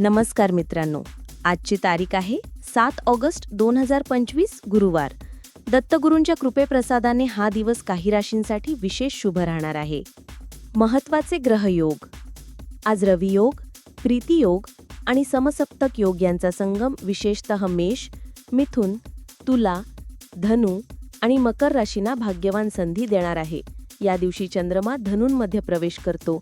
नमस्कार मित्रांनो. आजची तारीख आहे सात ऑगस्ट दोन हजार पंचवीस गुरुवार. दत्तगुरूंच्या कृपेप्रसादाने हा दिवस काही राशींसाठी विशेष शुभ राहणार आहे. महत्त्वाचे ग्रहयोग आज रवियोग प्रीतियोग आणि समसप्तक योग यांचा संगम विशेषतः मेष मिथुन तुला धनु आणि मकर राशींना भाग्यवान संधी देणार आहे. या दिवशी चंद्रमा धनूंमध्ये प्रवेश करतो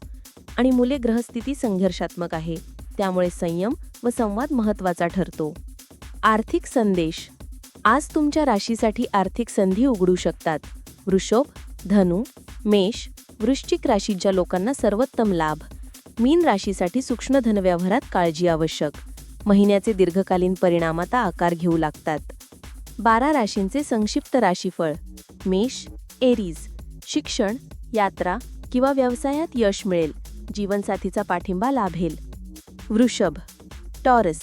आणि मुले ग्रहस्थिती संघर्षात्मक आहे. त्यामुळे संयम व संवाद महत्त्वाचा ठरतो. आर्थिक संदेश. आज तुमच्या राशीसाठी आर्थिक संधी उघडू शकतात. वृषभ धनु मेष वृश्चिक राशीच्या लोकांना सर्वोत्तम लाभ. मीन राशीसाठी सूक्ष्म धनव्यवहारात काळजी आवश्यक. महिन्याचे दीर्घकालीन परिणाम आता आकार घेऊ लागतात. बारा राशींचे संक्षिप्त राशीफळ. मेष एरीज. शिक्षण यात्रा किंवा व्यवसायात यश मिळेल. जीवनसाथीचा पाठिंबा लाभेल. वृषभ टॉरस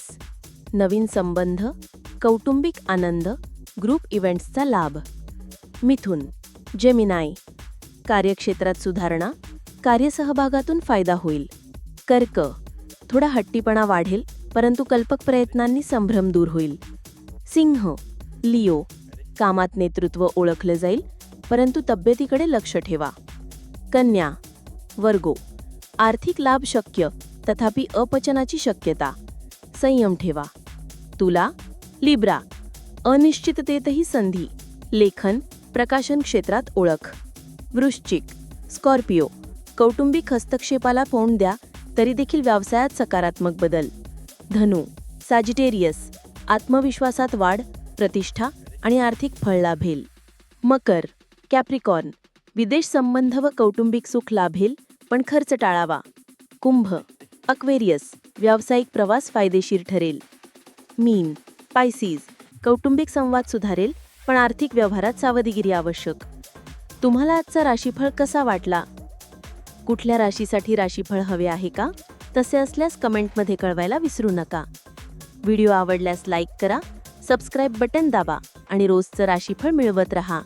नवीन संबंध कौटुंबिक आनंद ग्रुप इव्हेंट्सचा लाभ. मिथुन जेमिनाय कार्यक्षेत्रात सुधारणा कार्यसहभागातून फायदा होईल. कर्क थोडा हट्टीपणा वाढेल परंतु कल्पक प्रयत्नांनी संभ्रम दूर होईल. सिंह लिओ कामात नेतृत्व ओळखलं जाईल परंतु तब्येतीकडे लक्ष ठेवा. कन्या वर्गो आर्थिक लाभ शक्य तथापि अपचनाची शक्यता. संयम ठेवा. तुला लिब्रा. अनिश्चिततेतही संधी. लेखन प्रकाशन क्षेत्रात ओळख. वृश्चिक. स्कॉर्पिओ. कौटुंबिक हस्तक्षेपाला फोन द्या तरी देखील व्यवसायात सकारात्मक बदल. धनु. सॅजिटेरियस. आत्मविश्वासात वाढ प्रतिष्ठा आणि आर्थिक फळ लाभेल मकर. कॅप्रिकॉर्न. विदेश संबंध व कौटुंबिक सुख लाभेल पण खर्च टाळावा. कुंभ. अक्वेरियस व्यावसायिक प्रवास फायदेशीर ठरेल. मीन पायसीज कौटुंबिक संवाद सुधारेल पण आर्थिक व्यवहारात सावधगिरी आवश्यक. तुम्हाला आजचा राशीफळ कसा वाटला? कुठल्या राशीसाठी राशीफळ हवे आहे का? तसे असल्यास कमेंटमध्ये कळवायला विसरू नका. व्हिडिओ आवडल्यास लाईक करा सबस्क्राईब बटन दाबा आणि रोजचं राशीफळ मिळवत रहा.